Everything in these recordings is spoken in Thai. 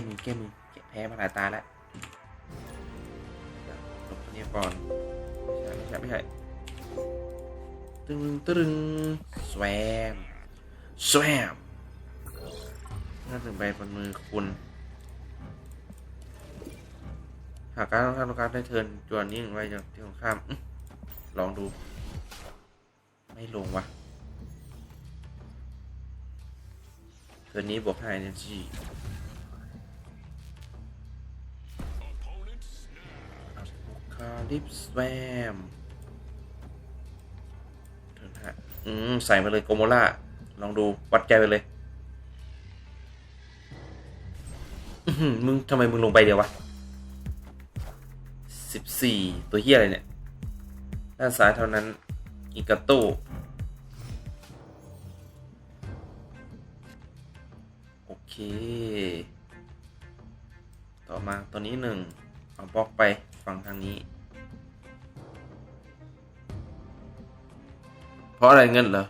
กมือแก้มือแพ้มาหลายตาแล้วหลบตัวนี้ก่อนไม่ใช่ไม่ใช่ ไม่ใช่ ตึงตึงสวมสวมน่าถึงใบบนมือคุณหากการต้องการต้องการได้เทินจวนนี้หนึ่งไว้จากที่ของข้าม ลองดู ไม่ลงวะเทินนี้บวก5 energy คา ลิปสแวมนห้าอืม ใส่มาเลยโกโมล่า ลองดูวัดใจไปเลยมึงทำไมมึงลงไปเดียววะสิบสี่ตัวเฮียอะไรเนี่ย ด้านซ้ายเท่านั้น อีกาโต้โอเค ต่อมาตัวนี้หนึ่งเอาบล็อกไปฝั่งทางนี้ ราะอะไรเงินเหรอ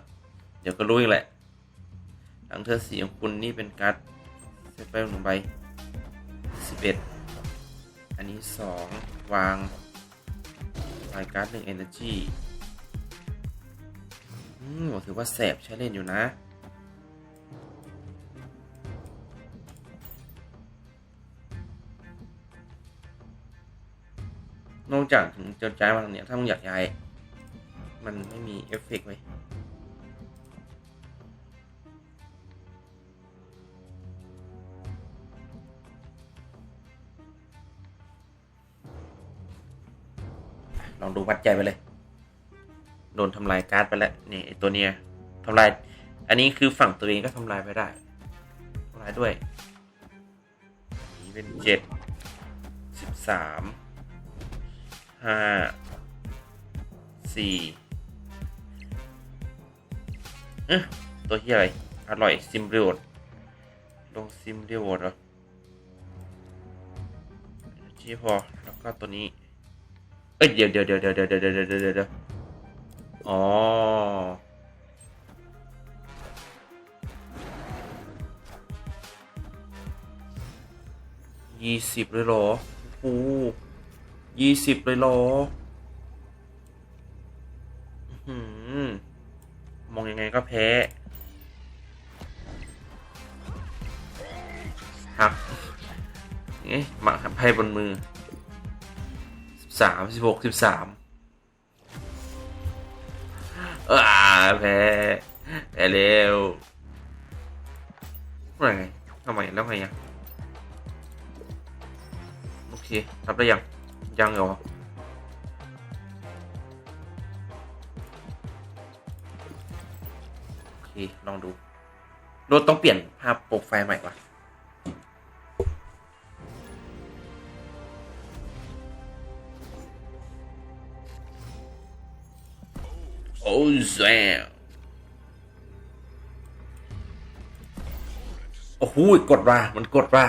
เดี๋ยวก็รู้เองแหละ หลังเธอสีของคุณนี่เป็นการ์ดเซตไปหนึ่งใบสิบเอ็ดอันนี้สองวางรายการ์ดหนึ่ง energy อืมถือว่าแสบใช้เล่นอยู่นะนอกจากถึงจะย้ายมาทางเนี้ยถ้ามึงอยากย้าย มันไม่มีเอฟเฟกต์ไว้ยลองดูวัดใจไปเลย โดนทำลายการ์ดไปแล้วนี่ไอตัวเนี้ยทำลาย อันนี้คือฝั่งตัวเองก็ทำลายไปได้ทำลายด้วยนนี้เป็นเจ็ดสิบสามห้าสี่ ตัวที่อะไร อร่อยซิมเรียดลงซิมเรียดเหรอที่พอ แล้วก็ตัวนี้ เอ้ยเดี๋ยวเดี๋ยวเดี๋ยวเดี๋ยวเดี๋ยวเดี๋ยวเดี๋ยวเดี๋ยวเดี๋ยวอ๋อยี่สิบเลยเหรอโอ้ยี่สิบเลยเหรอ แพ้หักเอ๊ะหมาไพ่บนมือสามสิบหกสิบสามอ่าแพ้แพ้เร็วว่าไงทำไมแล้วไงอะโอเค รับได้ยัง ยังเหรอ โอเคลองดูรถต้องเปลี่ยนภาพโปรไฟล์ใหม่ว่ะโอ้แซมโอ้โหกดว่ามันกดว่า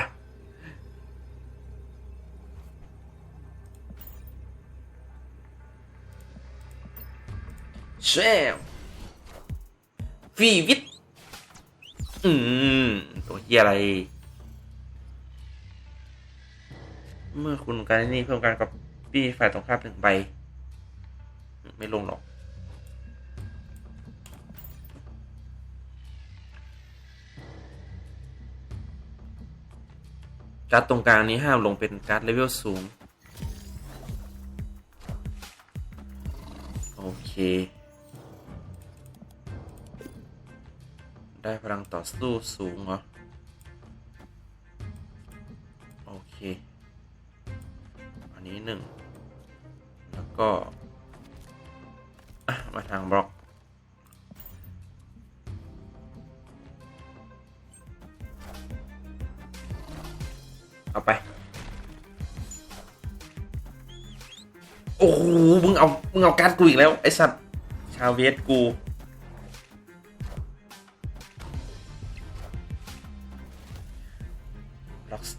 แซม ฟีวิตอืม ตัวเฮียอะไร เมื่อคุณการนี่เพิ่มการกับปี้ฝ่ายตรงข้ามหนึ่งใบ ไม่ลงหรอก การ์ดตรงกลางนี้ห้ามลงเป็นการ์ดเลเวลสูง โอเค ได้พลังต่อสู้สูงเหรอ โอเค อันนี้หนึ่ง แล้วก็ มาทางบล็อก เอาไป โอ้โหมึงเอา มึงเอาการดกูอีกแล้ว ไอสัตว์ ชาวเวสกู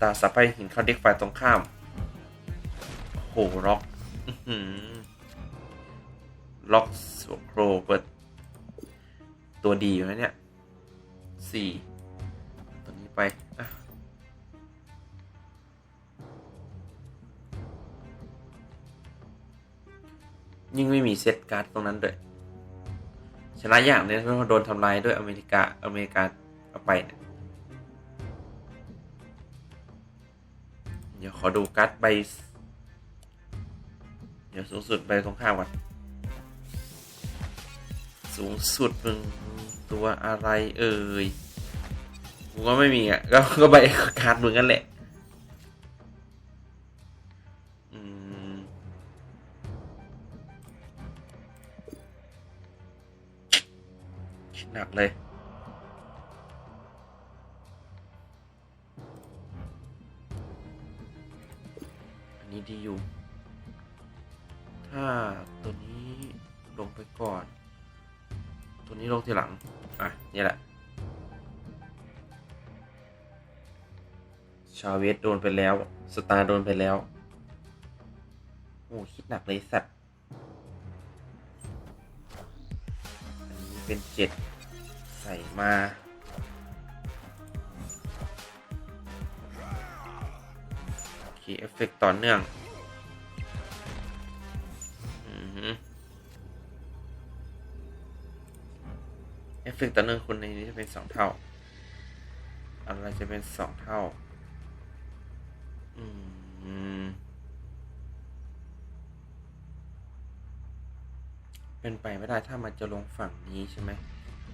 ตาร์สับไปหินเข้าเด็กไฟตรงข้าม โหล็อกล็อกสโครเปิด ตัวดีอยู่นะเนี่ยสี่ตัวนี้ไปยิ่งไม่มีเซตการ์ดตรงนั้นด้วยชนะอย่างเนี้ยโดนทำลายด้วยอเมริกาอเมริกาเอาไปเนี่ย อดูการ์ดใบ เดี๋ยวสูงสุดใบตรงข้ามก่อนสูงสุดมึงตัวอะไรเอ่ยกูก็ไม่มีอะ ก็ก็ใบการ์ดมึงกันแหละอืมหนักเลย นี้ดีอยู่ ถ้าตัวนี้ลงไปก่อน ตัวนี้ลงทีหลัง อะ นี่แหละ ชาเวสโดนไปแล้ว สตาร์โดนไปแล้ว โอ้คิดหนักเลยสัตว์ อันนี้เป็นเจ็ดใส่มา เคเอฟเฟกต์ต่อเนื่องเอฟเฟกต์ต่อเนื่องคุณในนี้จะเป็นสองเท่า อะไรจะเป็นสองเท่า อืม เป็นไปไม่ได้ถ้ามันจะลงฝั่งนี้ใช่ไหม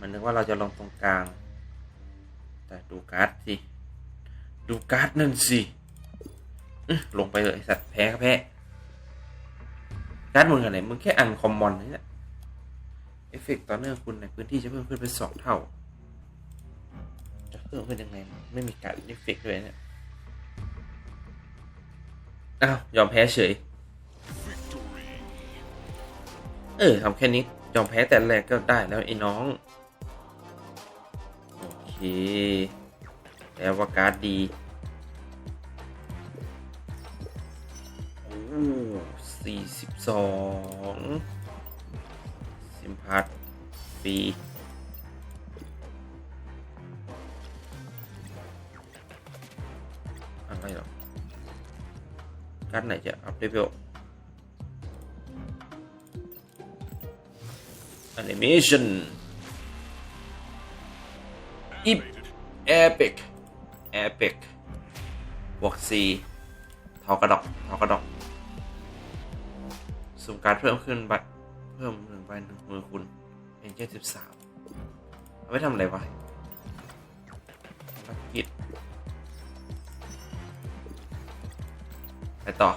มันนึกว่าเราจะลงตรงกลาง แต่ดูการ์ดสิ ดูการ์ดนั่นสิ ลงไปเลยสัตว์แพ้ก็แพ้การ์ดมึงอะไรมึงแค่อันคอมมอนนี่แหละเอฟเฟกต์ต่อเนื่องคุณในพื้นที่จะเพิ่มขึ้นเป็นสองเท่า จะเพิ่มขึ้นยังไง ไม่มีการเอฟเฟกต์ด้วยเนี่ยอ้าวยอมแพ้เฉย เออทำแค่นี้ยอมแพ้แต่แรกก็ได้แล้วไอ้น้อง โอเค แล้วว่าการ์ดดี สี่สิบสองซิมพัทฟีอะไรหรอการ์ดไหนจะอัพเลเวล Animation Ip Epic Epic บวก C ทอกระดอกทอกระดอก สุ่มการ์ดเพิ่มขึ้นบัตรเพิ่มหนึ่งใบหนึ่งมือคุณเอ็นเจสิบสามเอาไว้ทำอะไรวะภารกิจไปต่อ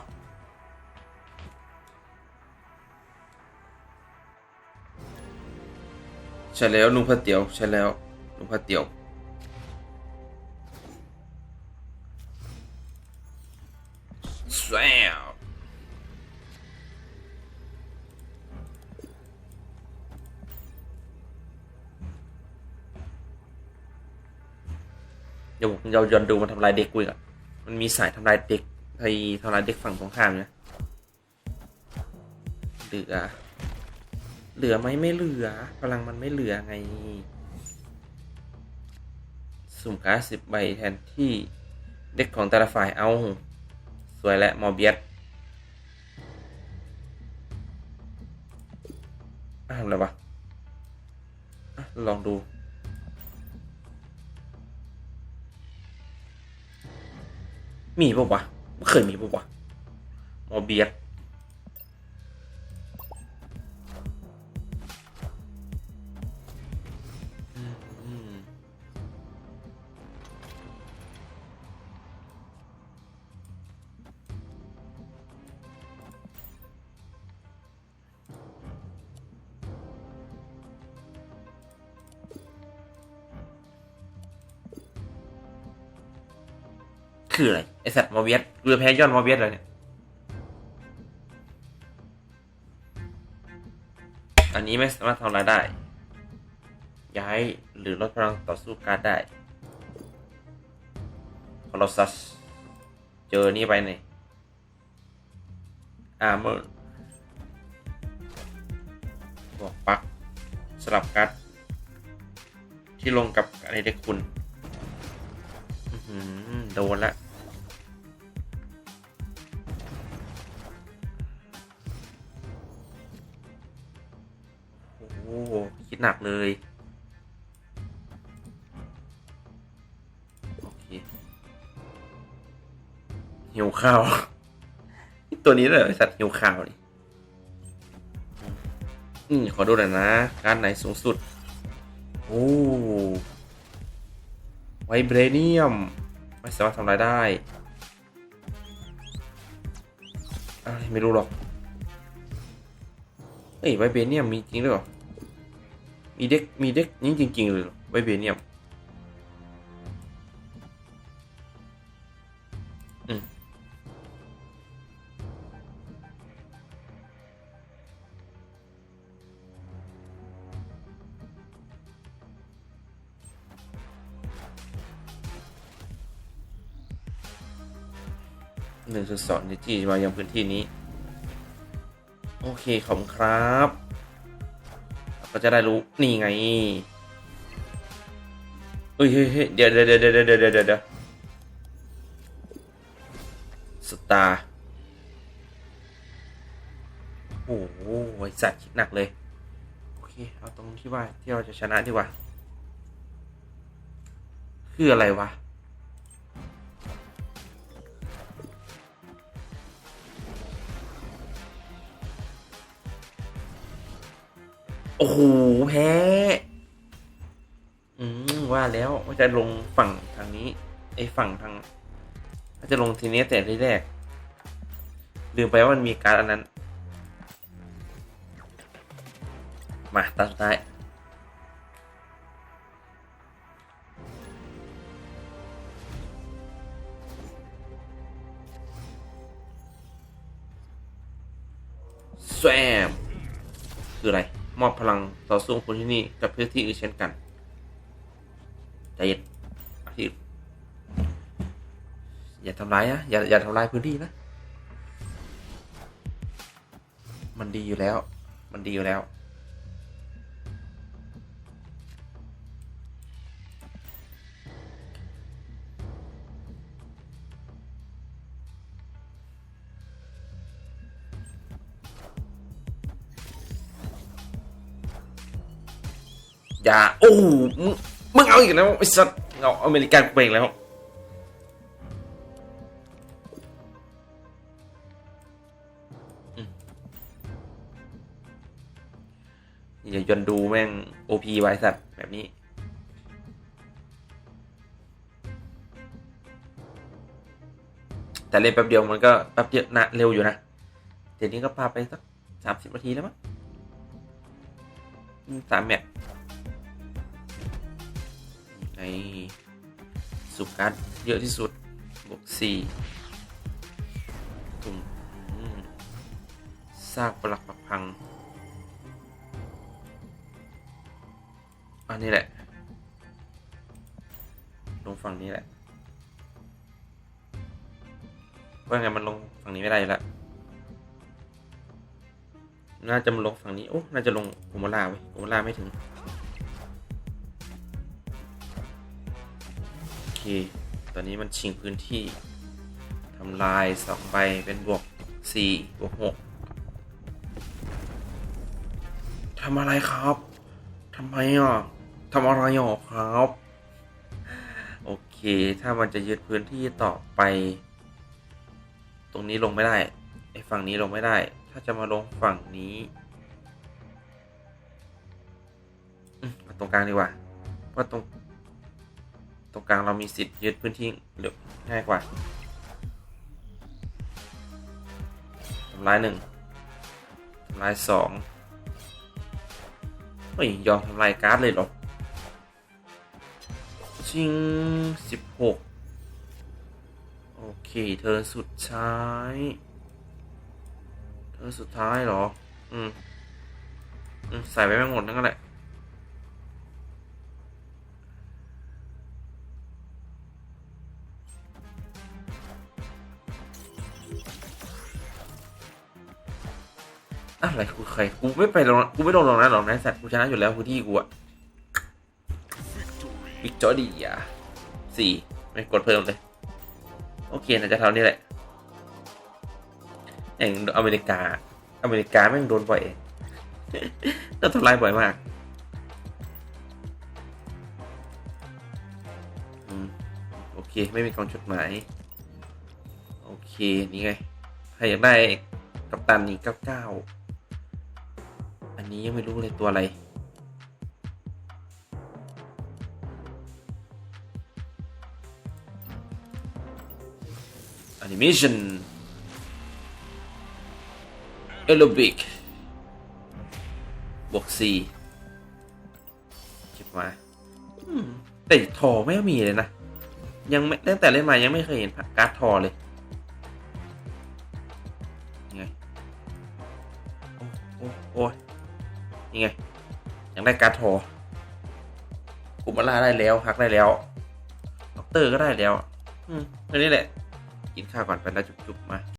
ใช่แล้วลุงพระเตี๋ยวใช่แล้วลุงพระเตี๋ยว เราย้อนดูมันทำลายเด็กกูอีกอะมันมีสายทำลายเด็กไอ้ทำลายเด็กฝั่งตรงข้ามเนี่ยเหลือ เหลือไหมไม่เหลือพลังมันไม่เหลือไง สุ่มการสิบใบแทนที่เด็กของแต่ละฝ่ายเอา สวยและมอเบียสอะทำอะไรวะลองดู มีปะวะไม่เคยมีปะวะมอเบียสคืออะไร ไอสัตว์มอเบียสเรือแพ้ยอดมอเบียสเลยเนี่ย อันนี้ไม่สามารถทำอะไรได้ ย้ายหรือลดพลังต่อสู้การได้คอลอสัสเจอนี่ไปเนี่ยอาร์เมอร์บอกปัก สลับการ์ดที่ลงกับอะไรเด็กคุณ โดนละ คิดหนักเลย โอเคหิวข้าว ตัวนี้เลยไอสัตว์หิวข้าวนี่อืมขอดูหน่อยนะ การไหนสูงสุด โอ้ไวเบรเนียม ไม่สามารถทำลายได้อะไรไม่รู้หรอกเฮ้ยไวเบรเนียมมีจริงด้วยเหรอ มีเด็กมีเด็กนี้จริง ๆ เลยไวเบเนียมหนึ่งจุดสองนิจีมายังพื้นที่นี้ โอเค ขอบคุณครับ ก็จะได้รู้นี่ไงเฮ้ยเฮ้ยเฮ้ยเดี๋ยวเดี๋ยวเดี๋ยวเดี๋ยวเดี๋ยวเดี๋ยวเดะสตาร์โอ้โหสัตว์คิดหนักเลย โอเค เอาตรงที่ว่าที่เราจะชนะดีกว่า คืออะไรวะ โอ้โหแพ้ อืมว่าแล้วว่าจะลงฝั่งทางนี้ไอ้ฝั่งทางว่าจะลงทีนี้แต่ทีแรกลืมไปว่ามันมีการอันนั้น มาตาสุดท้ายแซมคืออะไร มอบพลังต่อสู้คนที่นี่กับพื้นที่อื่นเช่นกันใจเย็นอาทิตย์อย่าทำร้ายนะอย่าอย่าทำลายพื้นที่นะ มันดีอยู่แล้ว มันดีอยู่แล้ว อย่าโอ้มึงเอาอีกแล้วไอ้สัตว์เอาอเมริกันไปอีกแล้วอย่ายนดูแม่งโอพีไว้สัตว์แบบนี้แต่เล่นแป๊บเดียวมันก็แป๊บเดียวนะเร็วอยู่นะ เดี๋ยวนี้ก็พาไปสักสามสิบนาทีแล้วมั้งสามแมตช์ ในสุการ์ดเยอะที่สุด บวกสี่ตุ่มซากปลักปักพัง อันนี้แหละ ลงฝั่งนี้แหละ ว่าไงมันลงฝั่งนี้ไม่ได้แล้วน่าจะมาลงฝั่งนี้ โอ้ น่าจะลงกุมาลาไว้ยกุมาลาไม่ถึง ตอนนี้มันชิงพื้นที่ทำลายสองใบเป็นบวกสี่บวกหกทำอะไรครับทำไมอะทำอะไรอะครับ โอเค ถ้ามันจะยึดพื้นที่ต่อไป ตรงนี้ลงไม่ได้ไอ้ฝั่งนี้ลงไม่ได้ ถ้าจะมาลงฝั่งนี้มาตรงกลางดีกว่าเพราะตรง ตรงกลางเรามีสิทธิ์ยึดพื้นที่เร็วง่ายกว่าทำลายหนึ่งทำลายสองเฮ้ยยอมทำลายการ์ดเลยหรอชิงสิบหกโอเค เธอสุดท้าย เธอสุดท้ายหรอ อือืมใส่ไปไม่หมดนั่นก็แหละ อะไรกูใครกูไม่ไปลงกูไม่ลงลงนะหรอกนะสัตว์กูชนะอยู่แล้วกูที่กูอะวิกจอดีอะสี่ไม่กดเพิ่มเลย โอเคนะจะเท่านี้แหละเองอเมริกา อเมริกาแม่งโดนบ่อยเอโดนทำลายบ่อยมากโอเค ไม่มีกองจดหมาย โอเค นี่ไง ใครอยากได้กัปตันนี่เก้าเก้า นี้ยังไม่รู้เลยตัวอะไรแอนิเมชันเอโลบิกบวกสี่เก็บมาแต่ทอไม่มีเลยนะ ยังไม่ตั้งแต่เล่นมายังไม่เคยเห็นการ์ดทอเลย ยังไงยังได้การ์ดทอกุมาลาได้แล้วฮักได้แล้วด็อกเตอร์ก็ได้แล้ว อืมอันนี้แหละ กินข้าวก่อนไปแล้วจุบๆมา